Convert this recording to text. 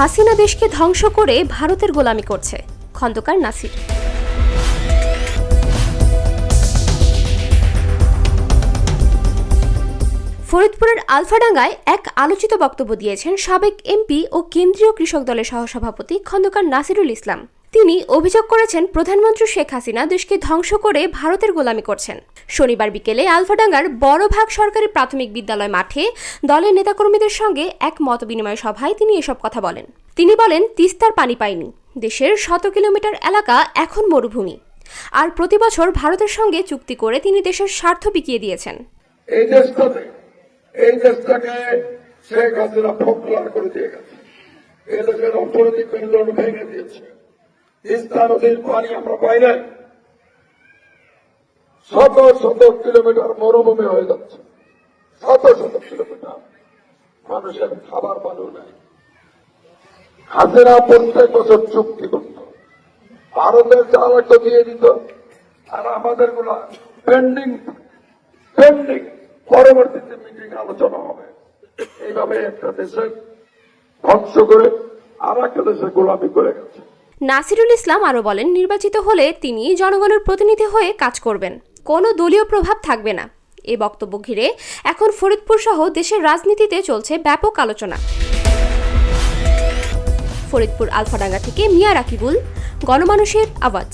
হাসিনা দেশকে ধ্বংস করে ভারতের গোলামি করছে, খন্দকার নাসির। ফরিদপুরের আলফাডাঙ্গায় এক আলোচিত বক্তব্য দিয়েছেন সাবেক এমপি ও কেন্দ্রীয় কৃষক দলের সহসভাপতি খন্দকার নাসিরুল ইসলাম। তিনি অভিযোগ করেছেন প্রধানমন্ত্রী শেখ হাসিনা দেশকে ধ্বংস করে ভারতের গোলামি করছেন। শনিবার বিকেলে আলফাডাঙ্গার বড়ভাগ সরকারি প্রাথমিক বিদ্যালয় মাঠে দলের নেতাকর্মীদের সঙ্গে এক মতবিনিময় সভায় তিনি এসব কথা বলেন। তিনি বলেন, তিস্তার পানি পায়নি দেশের শত কিলোমিটার এলাকা এখন মরুভূমি। আর প্রতি বছর ভারতের সঙ্গে চুক্তি করে তিনি দেশের স্বার্থ বিকিয়ে দিয়েছেন। এই এই দেশটাকে শেখ হাসিনা ফোকলার করে দিয়ে গেছে। এই দেশের অর্থনৈতিক মেরুদণ্ড ভেঙে দিয়েছে। তিস্তা নদীর পানি আমরা পাই নাই। শত শত কিলোমিটার মরুভূমি হয়ে যাচ্ছে। শত শত কিলোমিটার। মানুষের খাবার পানিও নাই। হাসিনা প্রত্যেক বছর চুক্তি করত। ভারতের যা লাগতো দিয়ে দিত। আর আমাদেরগুলা পেন্ডিং পেন্ডিং পরবর্তীতে মিটিং আলোচনা হবে। এইভাবে একটা দেশে ধ্বংস করে আর একটা দেশে গোলামি করে গেছে। নাসিরুল ইসলাম আরও বলেন, নির্বাচিত হলে তিনি জনগণের প্রতিনিধি হয়ে কাজ করবেন। কোনো দলীয় প্রভাব থাকবে না। এ বক্তব্য ঘিরে এখন ফরিদপুর সহ দেশের রাজনীতিতে চলছে ব্যাপক আলোচনা। ফরিদপুর আলফাডাঙ্গা থেকে মিয়া রাকিবুল, গণমানুষের আওয়াজ।